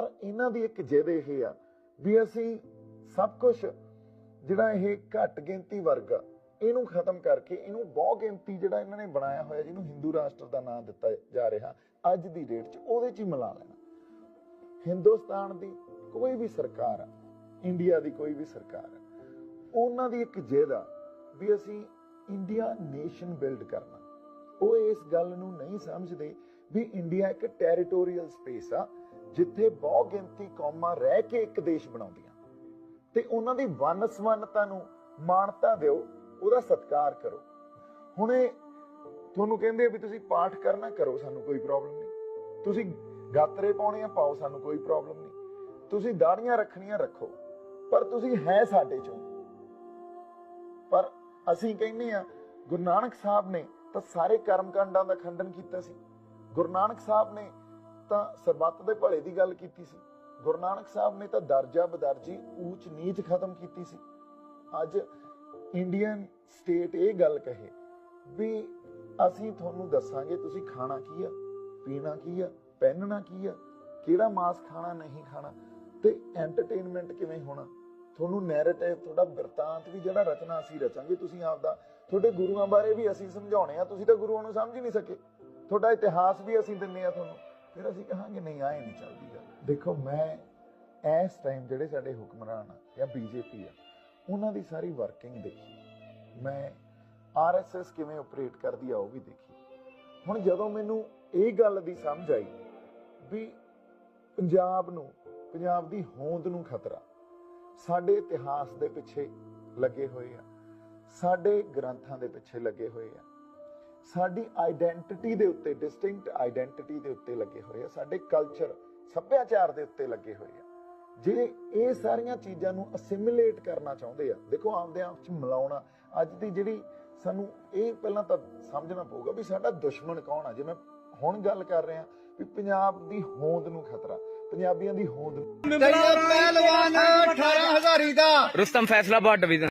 ਪਰ ਇਹਨਾਂ ਦੀ ਇੱਕ ਜਿੱਦ ਇਹ ਆ ਵੀ ਅਸੀਂ ਸਭ ਕੁਝ ਜਿਹੜਾ ਇਹ ਘੱਟ ਗਿਣਤੀ ਵਰਗ ਆ, ਇਹਨੂੰ ਖਤਮ ਕਰਕੇ ਇਹਨੂੰ ਬਹੁ ਗਿਣਤੀ ਜਿਹੜਾ ਇਹਨਾਂ ਨੇ ਬਣਾਇਆ ਹੋਇਆ, ਜਿਹਨੂੰ ਹਿੰਦੂ ਰਾਸ਼ਟਰ ਦਾ ਨਾਮ ਦਿੱਤਾ ਜਾ ਰਿਹਾ, ਅੱਜ ਦੀ ਡੇਟ 'ਚ ਉਹਦੇ 'ਚ ਹੀ ਮਿਲਾ ਲੈਣਾ। ਹਿੰਦੁਸਤਾਨ ਦੀ ਕੋਈ ਵੀ ਸਰਕਾਰ ਆ, ਇੰਡੀਆ ਦੀ ਕੋਈ ਵੀ ਸਰਕਾਰ ਆ, ਉਹਨਾਂ ਦੀ ਇੱਕ ਜਿੱਦ ਆ ਵੀ ਅਸੀਂ ਇੰਡੀਆ ਨੇਸ਼ਨ ਬਿਲਡ ਕਰਨਾ। ਉਹ ਇਸ ਗੱਲ ਨੂੰ ਨਹੀਂ ਸਮਝਦੇ ਵੀ ਇੰਡੀਆ ਇੱਕ ਟੈਰੀਟੋਰੀਅਲ ਸਪੇਸ ਆ ਜਿੱਥੇ ਬਹੁ ਗਿਣਤੀ ਕੌਮਾਂ ਰਹਿ ਕੇ ਇੱਕ ਦੇਸ਼ ਬਣਾਉਂਦੀਆਂ। ਤੇ ਉਹਨਾਂ ਦੀ ਵਨਸਵਨਤਾ ਨੂੰ ਮਾਨਤਾ ਦਿਓ, ਉਹਦਾ ਸਤਿਕਾਰ ਕਰੋ। ਹੁਣ ਤੁਹਾਨੂੰ ਕਹਿੰਦੇ ਆ ਵੀ ਤੁਸੀਂ ਪਾਠ ਕਰਨਾ ਕਰੋ, ਸਾਨੂੰ ਕੋਈ ਪ੍ਰੋਬਲਮ ਨਹੀਂ। ਤੁਸੀਂ ਗਾਤਰੇ ਪਾਉਣੇ ਆ, ਪਾਓ, ਸਾਨੂੰ ਕੋਈ ਪ੍ਰੋਬਲਮ ਨਹੀਂ। ਤੁਸੀਂ ਦਾੜੀਆਂ ਰੱਖਣੀਆਂ ਰੱਖੋ, ਪਰ ਤੁਸੀਂ ਹੈ ਸਾਡੇ ਚੋਂ। ਪਰ ਅਸੀਂ ਕਹਿੰਦੇ ਆ, ਗੁਰੂ ਨਾਨਕ ਸਾਹਿਬ ਨੇ ਤਾਂ ਸਾਰੇ ਕਰਮਕਾਂਡਾਂ ਦਾ ਖੰਡਨ ਕੀਤਾ ਸੀ। ਗੁਰੂ ਨਾਨਕ ਸਾਹਿਬ ਨੇ ਤਾਂ ਸਰਬੱਤ ਦੇ ਭਲੇ ਦੀ ਗੱਲ ਕੀਤੀ ਸੀ। ਗੁਰੂ ਨਾਨਕ ਸਾਹਿਬ ਨੇ ਤਾਂ ਦਰਜਾ ਬਦਰਜੀ ਊਚ ਨੀਚ ਖਤਮ ਕੀਤੀ ਸੀ। ਅੱਜ ਇੰਡੀਅਨ ਸਟੇਟ ਇਹ ਗੱਲ ਕਹੇ ਵੀ ਅਸੀਂ ਤੁਹਾਨੂੰ ਦੱਸਾਂਗੇ ਤੁਸੀਂ ਖਾਣਾ ਕੀ ਆ, ਪੀਣਾ ਕੀ ਆ, ਪਹਿਨਣਾ ਕੀ ਆ, ਕਿਹੜਾ ਮਾਸ ਖਾਣਾ, ਨਹੀਂ ਖਾਣਾ ਤੇ ਐਂਟਰਟੇਨਮੈਂਟ ਕਿਵੇਂ ਹੋਣਾ। ਤੁਹਾਨੂੰ ਨੈਰੇਟਿਵ ਤੁਹਾਡਾ ਬਿਰਤਾਂਤ ਵੀ ਜਿਹੜਾ ਰਚਨਾ ਅਸੀਂ ਰਚਾਂਗੇ, ਤੁਸੀਂ ਆਪਦਾ, ਤੁਹਾਡੇ ਗੁਰੂਆਂ ਬਾਰੇ ਵੀ ਅਸੀਂ ਸਮਝਾਉਣੇ ਆ, ਤੁਸੀਂ ਤਾਂ ਗੁਰੂਆਂ ਨੂੰ ਸਮਝ ਹੀ ਨਹੀਂ ਸਕੇ। ਤੁਹਾਡਾ ਇਤਿਹਾਸ ਵੀ ਅਸੀਂ ਦਿੰਨੇ ਆ ਤੁਹਾਨੂੰ। ਫਿਰ ਅਸੀਂ ਕਹਾਂਗੇ, ਨਹੀਂ, ਆਏ ਨਹੀਂ ਚੱਲਦੀ ਗੱਲ। ਦੇਖੋ, ਮੈਂ ਇਸ ਟਾਈਮ ਜਿਹੜੇ ਸਾਡੇ ਹੁਕਮਰਾਨ ਆ, ਜਾਂ ਬੀਜੇਪੀ ਆ, ਉਹਨਾਂ ਦੀ ਸਾਰੀ ਵਰਕਿੰਗ ਦੇਖੀ। ਮੈਂ ਆਰਐਸਐਸ ਕਿਵੇਂ ਆਪਰੇਟ ਕਰਦੀ ਆ, ਉਹ ਵੀ ਦੇਖੀ। ਹੁਣ ਜਦੋਂ ਮੈਨੂੰ ਇਹ ਗੱਲ ਦੀ ਸਮਝ ਆਈ ਵੀ ਪੰਜਾਬ ਨੂੰ, ਪੰਜਾਬ ਦੀ ਹੋਂਦ ਨੂੰ ਖਤਰਾ, ਸਾਡੇ ਇਤਿਹਾਸ ਦੇ ਪਿੱਛੇ ਲੱਗੇ ਹੋਏ ਆ, ਸਾਡੇ ਗ੍ਰੰਥਾਂ ਦੇ ਪਿੱਛੇ ਲੱਗੇ ਹੋਏ ਆ ਸਾਡੀ ਆਇਡੈਂਟੀਟੀ ਦੇ ਉੱਤੇ ਡਿਸਟਿੰਕਟ ਆਇਡੈਂਟੀਟੀ ਦੇ ਉੱਤੇ ਲੱਗੇ ਹੋਏ ਆ ਸਾਡੇ ਕਲਚਰ ਸੱਭਿਆਚਾਰ ਦੇ ਉੱਤੇ ਲੱਗੇ ਹੋਏ ਆ। ਜੇ ਇਹ ਸਾਰੀਆਂ ਚੀਜ਼ਾਂ ਨੂੰ ਅਸਿਮਿਲੇਟ ਕਰਨਾ ਚਾਹੁੰਦੇ ਆ ਦੇਖੋ ਆਪਦੇ ਆਪ ਚ ਮਿਲਾਉਣਾ ਅੱਜ ਦੀ ਜਿਹੜੀ ਸਾਨੂੰ ਇਹ ਪਹਿਲਾਂ ਤਾਂ ਸਮਝਣਾ ਪਊਗਾ ਵੀ ਸਾਡਾ ਦੁਸ਼ਮਣ ਕੌਣ ਆ? ਜਿਵੇਂ ਹੁਣ ਗੱਲ ਕਰ ਰਹੇ ਆ ਵੀ ਪੰਜਾਬ ਦੀ ਹੋਂਦ ਨੂੰ ਖਤਰਾ ਪੰਜਾਬੀਆਂ ਦੀ ਹੋਂਦ ਨੂੰ ਪਹਿਲਵਾਨ 18000 ਦਾ। ਰੁਸਤਮ ਫੈਸਲਾਬਾਦ ਡਿਵੀਜ਼ਨ